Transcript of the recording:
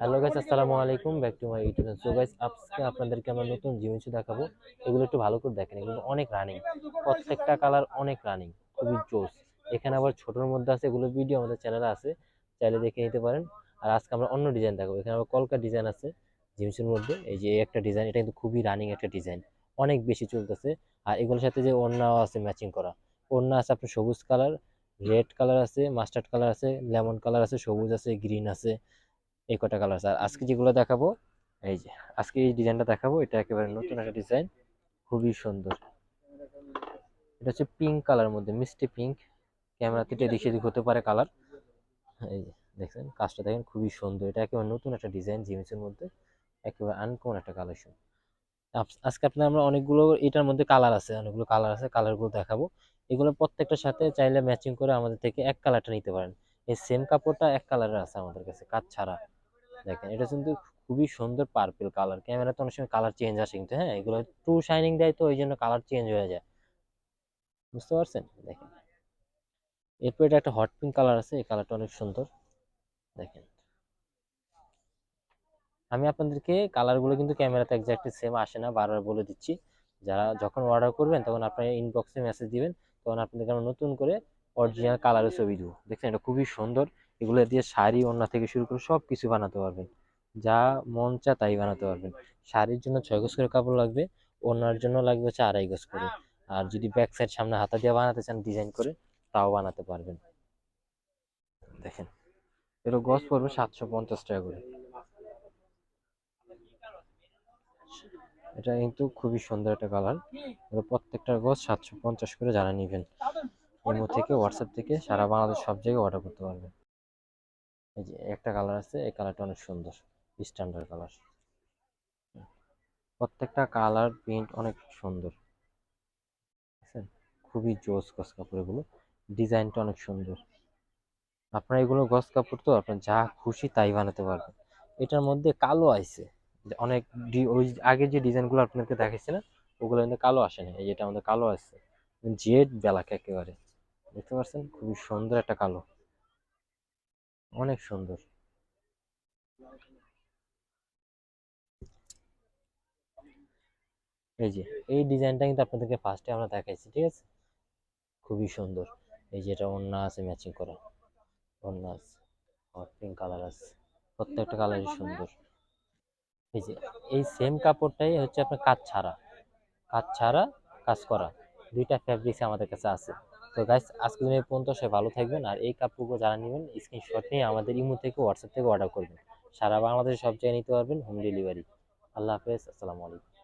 Hello guys আসসালামু আলাইকুম back to my YouTube so guys আজকে আপনাদেরকে আমরা নতুন জিনিস দেখাবো। এগুলো একটু ভালো করে দেখেন। এগুলো অনেক রানিং প্রত্যেকটা কালার অনেক রানিং খুবই জোস এখানে আবার ছোটোর মধ্যে আছে। এগুলো ভিডিও আমাদের চ্যানেলে আছে। চাইলে দেখে নিতে পারেন। আর আজকে আমরা অন্য ডিজাইন দেখাবো। এখানে আবার কলকা ডিজাইন আছে জিন্সের মধ্যে। এই যে একটা ডিজাইন এটা কিন্তু খুবই রানিং একটা ডিজাইন অনেক বেশি চলতেছে। আর এগুলোর সাথে যে ওড়নাও আছে ম্যাচিং করা। ওড়না আছে আপনার সবুজ কালার রেড কালার আছে মাস্টার্ড কালার আছে লেমন কালার আছে, সবুজ আছে গ্রিন আছে। এই কটা কালার আছে। আর আজকে যেগুলো দেখাবো, এই যে, আজকে এই ডিজাইনটা দেখাবো, এটা একেবারে নতুন একটা ডিজাইন খুবই সুন্দর। এটা হচ্ছে পিঙ্ক কালার মধ্যে, মিষ্টি পিঙ্ক ক্যামেরাতে এটা দিক, হতে পারে কালার এই যে, দেখছেন, কাজটা দেখেন, খুবই সুন্দর। এটা একেবারে নতুন একটা ডিজাইন জিন্সের মধ্যে। একেবারে আনকমন একটা কালেকশন আজকে আপনার আমরা অনেকগুলো, এটার মধ্যে কালার আছে, অনেকগুলো কালার আছে কালারগুলো দেখাবো। এগুলো প্রত্যেকটার সাথে চাইলে ম্যাচিং করে আমাদের থেকে এক কালারটা নিতে পারেন। এই সেম কাপড়টা এক কালারের আছে আমাদের কাছে, কাজ ছাড়া। দেখেন এটা কিন্তু খুবই সুন্দর পার্পল কালার ক্যামেরা তো অনেক সময় কালার চেঞ্জ আসে কিন্তু হ্যাঁ এগুলো টু শাইনিং দেয় তো ওই জন্য কালার চেঞ্জ হয়ে যায়। বুঝতে পারছেন? দেখেন। এরপর এটা একটা হট পিঙ্ক কালার আছে এই কালারটা অনেক সুন্দর। দেখেন। আমি আপনাদেরকে কালারগুলো কিন্তু ক্যামেরাতে একজাক্টলি সেম আসে না বারবার বলে দিচ্ছি। যারা যখন অর্ডার করবেন তখন আপনারা ইনবক্সে মেসেজ দিবেন তখন আপনাদেরকে আমরা নতুন করে অরিজিনাল কালারের ছবি দেবো। দেখছেন এটা খুবই সুন্দর। এগুলো দিয়ে শাড়ি, ওড়না থেকে শুরু করে সব কিছু বানাতে পারবেন। যা মন চা তাই বানাতে পারবেন। শাড়ির জন্য ছয় গজ করে কাপড় লাগবে, ওড়নার জন্য লাগবে হচ্ছে আড়াই গজ করে। আর যদি ব্যাক সাইড সামনে হাতা দিয়ে বানাতে চান ডিজাইন করে, তাও বানাতে পারবেন। দেখেন এটা গজ পড়বে সাতশো পঞ্চাশ টাকা করে। এটা কিন্তু খুবই সুন্দর একটা কালার। প্রত্যেকটা গজ সাতশো পঞ্চাশ করে জানা নিবেন ইমো থেকে হোয়াটসঅ্যাপ থেকে সারা বাংলাদেশ সব জায়গায় অর্ডার করতে পারবেন। এই যে একটা কালার আছে, এই কালারটা অনেক সুন্দর স্ট্যান্ডার্ড কালার প্রত্যেকটা কালার প্রিন্ট অনেক সুন্দর। বুঝছেন খুবই জোস গস কাপড় এগুলো। ডিজাইনটা অনেক সুন্দর। আপনার এগুলো গস কাপড় তো, আপনার যা খুশি তাই বানাতে পারবেন। এটার মধ্যে কালো আইছে। অনেক ওই আগে যে ডিজাইনগুলো আপনাকে দেখাইছিলাম ওগুলো কিন্তু কালো আসে না এই যেটা আমাদের কালো আসছে জেড বেলাকে একেবারে। দেখতে পাচ্ছেন? খুবই সুন্দর একটা কালো। অনেক সুন্দর। এই যে, এই ডিজাইনটা কিন্তু আপনাদেরকে ফার্স্টে আমরা দেখাইছি, ঠিক আছে? খুবই সুন্দর। এই যে, এটা অন্য আছে ম্যাচিং করা। অন্য আছে হট পিঙ্ক কালার আছে। প্রত্যেকটা কালারই সুন্দর। এই যে, এই সেম কাপড়টাই হচ্ছে আপনার কাজ ছাড়া। কাজ ছাড়া কাজ করা। দুইটা ফ্যাব্রিক্স আমাদের কাছে আছে। তো গাইস আজকে দিনের পর্যন্ত সে ভালো থাকবেন আর এই কাপড়গুলো যারা নেবেন স্ক্রিনশট নিয়ে আমাদের ইমো থেকে হোয়াটসঅ্যাপ থেকে অর্ডার করবেন। সারা বাংলাদেশে সব জায়গায় নিতে পারবেন হোম ডেলিভারি আল্লাহ হাফেজ, আসসালামু আলাইকুম।